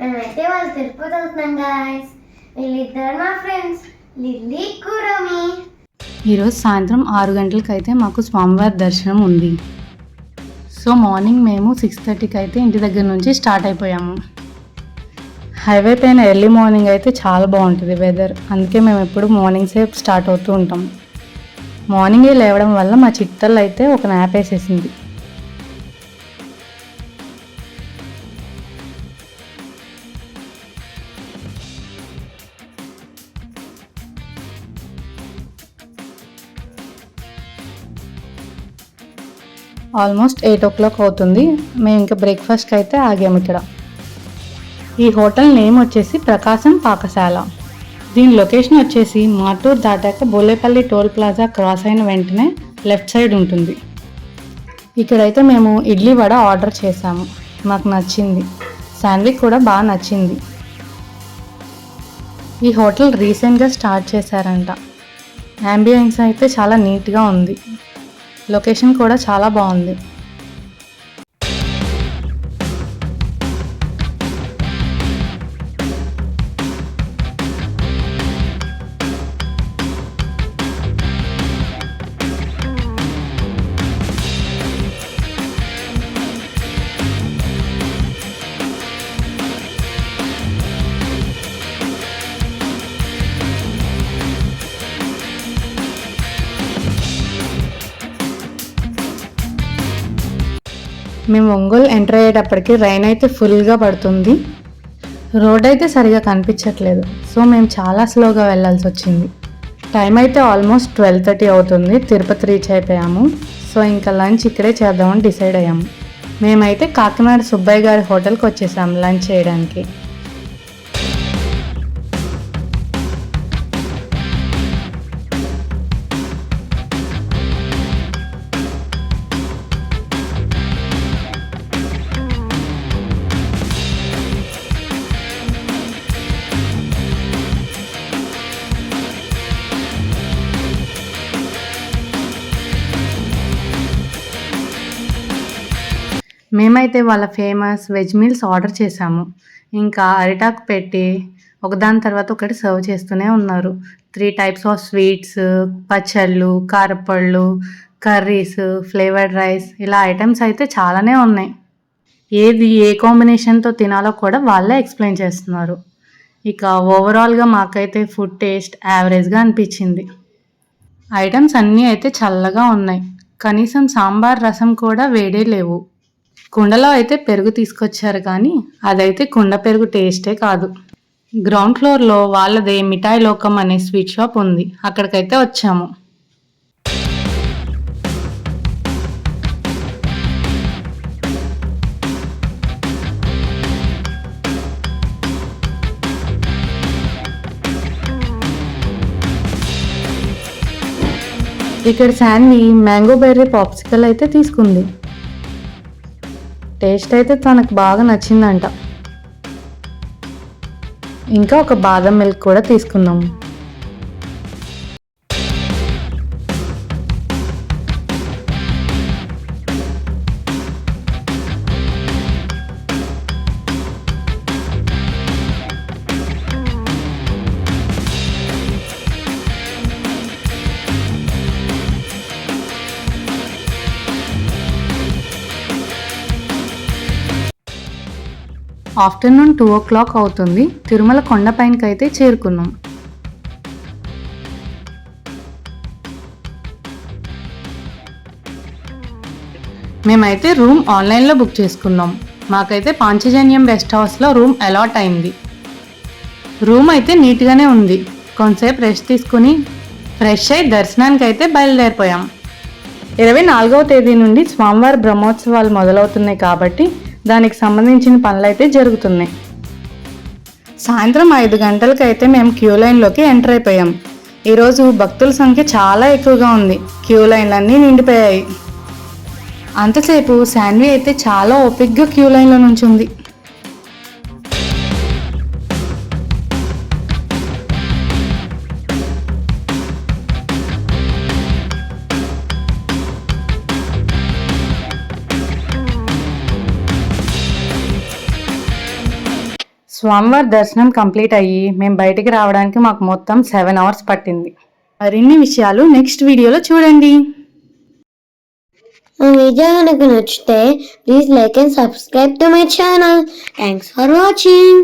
మేమైతే వాళ్ళు తిరుపతి వెళ్తున్నాం గాయస్ వీళ్ళిద్దరు మా ఫ్రెండ్స్ లిల్లీ కురమి ఈరోజు సాయంత్రం ఆరు గంటలకైతే మాకు స్వామివారి దర్శనం ఉంది. సో మార్నింగ్ మేము సిక్స్ థర్టీకి అయితే ఇంటి దగ్గర నుంచి స్టార్ట్ అయిపోయాము. హైవే పైన ఎర్లీ మార్నింగ్ అయితే చాలా బాగుంటుంది వెదర్ అందుకే మేము ఎప్పుడు మార్నింగ్ సేపు స్టార్ట్ అవుతూ ఉంటాం. మార్నింగే లేవడం వల్ల మా చిట్టల్లో అయితే ఒక నాప్ వేసేసింది. ఆల్మోస్ట్ ఎయిట్ ఓ క్లాక్ అవుతుంది. మేము ఇంకా బ్రేక్ఫాస్ట్కి అయితే ఆగాము ఇక్కడ. ఈ హోటల్ నేమ్ వచ్చేసి ప్రకాశం పాకశాల. దీని లొకేషన్ వచ్చేసి మాటూర్ దాటాక బోలేపల్లి టోల్ ప్లాజా క్రాస్ అయిన వెంటనే లెఫ్ట్ సైడ్ ఉంటుంది. ఇక్కడైతే మేము ఇడ్లీ వడ ఆర్డర్ చేసాము. మాకు నచ్చింది. శాండ్విచ్ కూడా బాగా నచ్చింది. ఈ హోటల్ రీసెంట్గా స్టార్ట్ చేశారంట. అంబియన్స్ అయితే చాలా నీట్గా ఉంది. లొకేషన్ కూడా చాలా బాగుంది. మేము ఒంగోలు ఎంటర్ అయ్యేటప్పటికి రైన్ అయితే ఫుల్గా పడుతుంది. రోడ్ అయితే సరిగా కనిపించట్లేదు. సో మేము చాలా స్లోగా వెళ్ళాల్సి వచ్చింది. టైం అయితే ఆల్మోస్ట్ ట్వెల్వ్ థర్టీ అవుతుంది. తిరుపతి రీచ్ అయిపోయాము. సో ఇంకా లంచ్ ఇక్కడే చేద్దామని డిసైడ్ అయ్యాము. మేమైతే కాకినాడ సుబ్బయ్య గారి హోటల్కి వచ్చేసాము లంచ్ చేయడానికి. మేమైతే వాళ్ళ ఫేమస్ వెజ్ మీల్స్ ఆర్డర్ చేశాము ఇంకా అరిటాకు పెట్టి ఒకదాని తర్వాత ఒకటి సర్వ్ చేస్తూనే ఉన్నారు. త్రీ టైప్స్ ఆఫ్ స్వీట్స్ పచ్చళ్ళు కారపళ్ళు కర్రీస్ ఫ్లేవర్డ్ రైస్ ఇలా ఐటమ్స్ అయితే చాలానే ఉన్నాయి. ఏది ఏ కాంబినేషన్తో తినాలో కూడా వాళ్ళే ఎక్స్ప్లెయిన్ చేస్తున్నారు. ఇక ఓవరాల్గా మాకైతే ఫుడ్ టేస్ట్ యావరేజ్గా అనిపించింది. ఐటమ్స్ అన్నీ అయితే చల్లగా ఉన్నాయి. కనీసం సాంబార్ రసం కూడా వేడే లేవు. కుండలో అయితే పెరుగు తీసుకొచ్చారు కానీ అదైతే కుండ పెరుగు టేస్టే కాదు. గ్రౌండ్ ఫ్లోర్లో వాళ్ళదే మిఠాయి లోకం అనే స్వీట్ షాప్ ఉంది. అక్కడికైతే వచ్చాము. ఇక్కడ శాన్వి మ్యాంగో బెర్రీ పాప్సికల్ అయితే తీసుకుంది. టేస్ట్ అయితే తనకు బాగా నచ్చిందంట. ఇంకా ఒక బాదం మిల్క్ కూడా తీసుకున్నాం ఆఫ్టర్నూన్ టూ ఓ క్లాక్ అవుతుంది. తిరుమల కొండపైనకైతే చేరుకున్నాం. మేమైతే రూమ్ ఆన్లైన్లో బుక్ చేసుకున్నాం. మాకైతే పాంచజన్యం గెస్ట్ హౌస్లో రూమ్ అలాట్ అయింది. రూమ్ అయితే నీట్గానే ఉంది. కొంతసేపు రెస్ట్ తీసుకుని ఫ్రెష్ అయి దర్శనానికి అయితే బయలుదేరిపోయాం. ఇరవై నాలుగవ తేదీ నుండి స్వామివారి బ్రహ్మోత్సవాలు మొదలవుతున్నాయి కాబట్టి దానికి సంబంధించిన పనులు అయితే జరుగుతున్నాయి. సాయంత్రం ఐదు గంటలకైతే మేము క్యూ లైన్లోకి ఎంటర్ అయిపోయాం. ఈరోజు భక్తుల సంఖ్య చాలా ఎక్కువగా ఉంది. క్యూ లైన్లన్నీ నిండిపోయాయి. అంతసేపు శాన్వి అయితే చాలా ఓపిక్గా క్యూ లైన్లో నుంచి ఉంది స్వామివారి దర్శనం కంప్లీట్ అయ్యి మేము బయటికి రావడానికి మాకు మొత్తం సెవెన్ అవర్స్ పట్టింది. మరిన్ని విషయాలు నెక్స్ట్ వీడియోలో చూడండి. మా వీడియో కనుక నచ్చితే please like and subscribe to my channel. Thanks for watching.